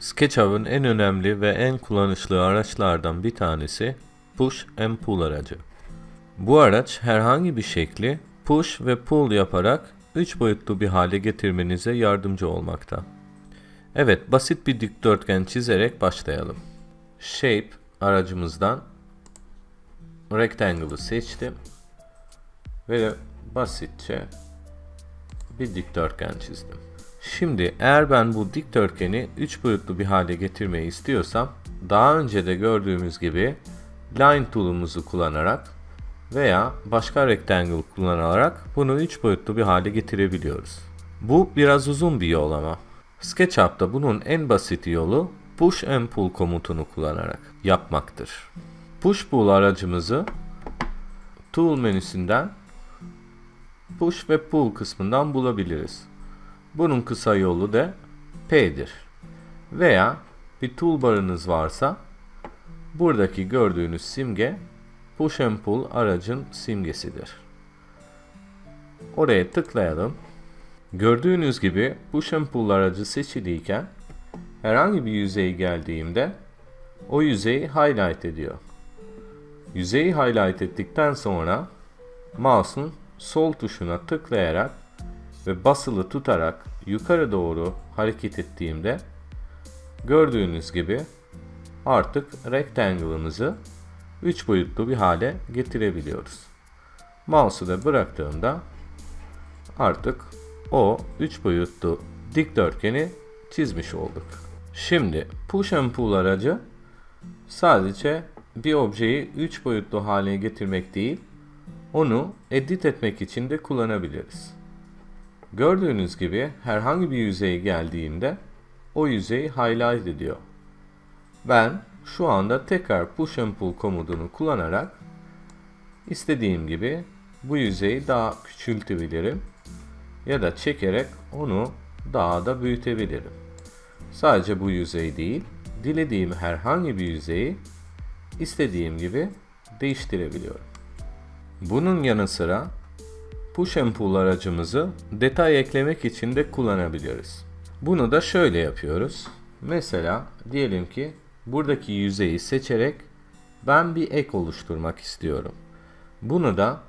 SketchUp'ın en önemli ve en kullanışlı araçlardan bir tanesi Push and Pull aracı. Bu araç herhangi bir şekli push ve pull yaparak 3 boyutlu bir hale getirmenize yardımcı olmakta. Evet, basit bir dikdörtgen çizerek başlayalım. Shape aracımızdan Rectangle'ı seçtim ve basitçe bir dikdörtgen çizdim. Şimdi eğer ben bu dikdörtgeni 3 boyutlu bir hale getirmeyi istiyorsam daha önce de gördüğümüz gibi line tool'umuzu kullanarak veya başka rectangle kullanarak bunu 3 boyutlu bir hale getirebiliyoruz. Bu biraz uzun bir yol ama. SketchUp'ta bunun en basit yolu push and pull komutunu kullanarak yapmaktır. Push pull aracımızı tool menüsünden push ve pull kısmından bulabiliriz. Bunun kısa yolu da P'dir. Veya bir toolbarınız varsa buradaki gördüğünüz simge Push and Pull aracın simgesidir. Oraya tıklayalım. Gördüğünüz gibi Push and Pull aracı seçiliyken herhangi bir yüzey geldiğimde o yüzeyi highlight ediyor. Yüzeyi highlight ettikten sonra mouse'un sol tuşuna tıklayarak ve basılı tutarak yukarı doğru hareket ettiğimde gördüğünüz gibi artık rectangle'ımızı 3 boyutlu bir hale getirebiliyoruz. Mouse'u da bıraktığımda artık o 3 boyutlu dikdörtgeni çizmiş olduk. Şimdi push and pull aracı sadece bir objeyi 3 boyutlu hale getirmek değil, onu edit etmek için de kullanabiliriz. Gördüğünüz gibi herhangi bir yüzey geldiğinde o yüzeyi highlight ediyor. Ben şu anda tekrar push and pull komutunu kullanarak istediğim gibi bu yüzeyi daha küçültebilirim ya da çekerek onu daha da büyütebilirim. Sadece bu yüzey değil, dilediğim herhangi bir yüzeyi istediğim gibi değiştirebiliyorum. Bunun yanı sıra push and aracımızı detay eklemek için de kullanabiliyoruz. Bunu da şöyle yapıyoruz. Mesela diyelim ki buradaki yüzeyi seçerek ben bir ek oluşturmak istiyorum. Bunu da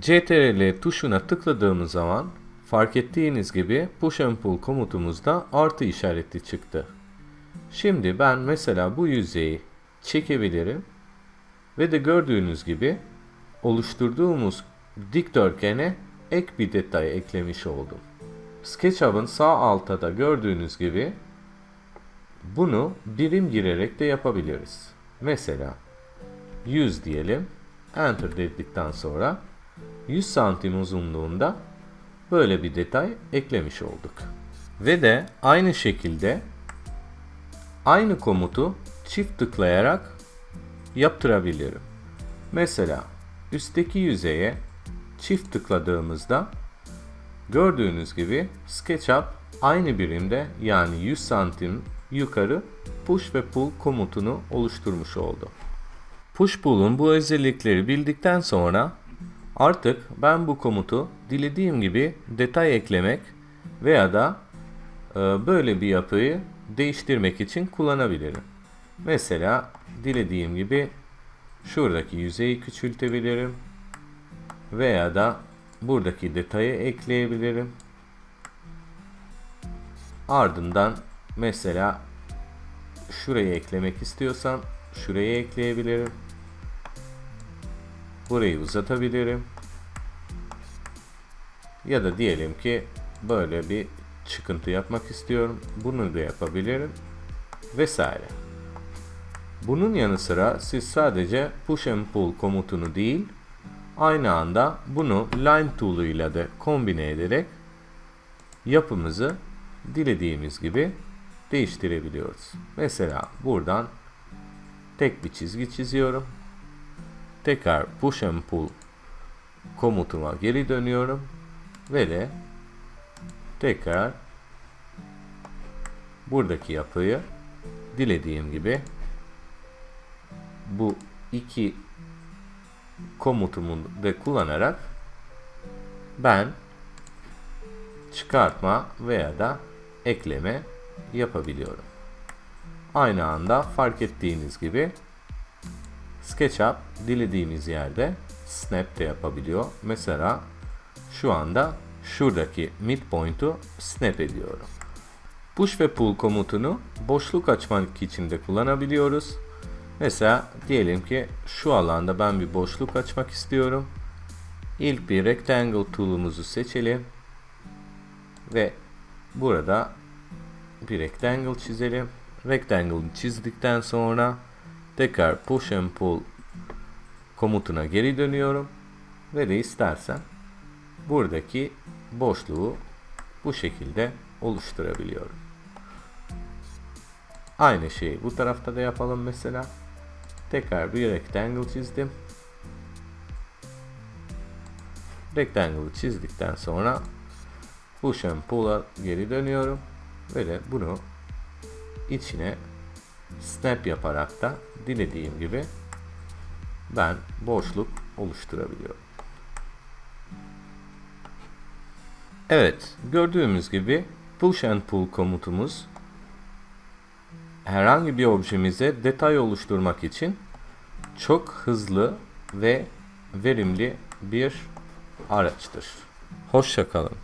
CTRL tuşuna tıkladığımız zaman fark ettiğiniz gibi push and pull komutumuzda artı işareti çıktı. Şimdi ben mesela bu yüzeyi çekebilirim ve de gördüğünüz gibi oluşturduğumuz dikdörtgene ek bir detay eklemiş oldum. SketchUp'ın sağ altta da gördüğünüz gibi bunu birim girerek de yapabiliriz. Mesela 100 diyelim. Enter dedikten sonra 100 santim uzunluğunda böyle bir detay eklemiş olduk. Ve de aynı şekilde aynı komutu çift tıklayarak yaptırabilirim. Mesela üstteki yüzeye çift tıkladığımızda gördüğünüz gibi SketchUp aynı birimde yani 100 santim yukarı push ve pull komutunu oluşturmuş oldu. Push pull'un bu özellikleri bildikten sonra artık ben bu komutu dilediğim gibi detay eklemek veya da e, böyle bir yapıyı değiştirmek için kullanabilirim. Mesela dilediğim gibi şuradaki yüzeyi küçültebilirim veya da buradaki detayı ekleyebilirim. Ardından mesela şurayı eklemek istiyorsam şurayı ekleyebilirim. Burayı uzatabilirim. Ya da diyelim ki böyle bir çıkıntı yapmak istiyorum. Bunu da yapabilirim. Vesaire. Bunun yanı sıra siz sadece push and pull komutunu değil, aynı anda bunu line tool ile de kombine ederek yapımızı dilediğimiz gibi değiştirebiliyoruz. Mesela buradan tek bir çizgi çiziyorum. Tekrar push and pull komutuma geri dönüyorum ve de tekrar buradaki yapıyı dilediğim gibi bu iki komutumu da kullanarak ben çıkartma veya da ekleme yapabiliyorum. aynı anda fark ettiğiniz gibi SketchUp dilediğimiz yerde snap de yapabiliyor. Mesela şu anda şuradaki midpoint'u snap ediyorum. Push ve pull komutunu boşluk açmak için de kullanabiliyoruz. Mesela diyelim ki şu alanda ben bir boşluk açmak istiyorum. İlk bir rectangle tool'umuzu seçelim. Ve burada bir rectangle çizelim. Rectangle'ı çizdikten sonra tekrar push and pull komutuna geri dönüyorum. Ve de istersen buradaki boşluğu bu şekilde oluşturabiliyorum. Aynı şeyi bu tarafta da yapalım mesela. Tekrar bir rectangle çizdim. Rectangle'ı çizdikten sonra push and pull'a geri dönüyorum. Ve de bunu içine snap yaparak da dilediğim gibi ben boşluk oluşturabiliyorum. Evet, gördüğümüz gibi push and pull komutumuz herhangi bir objemize detay oluşturmak için çok hızlı ve verimli bir araçtır. Hoşçakalın.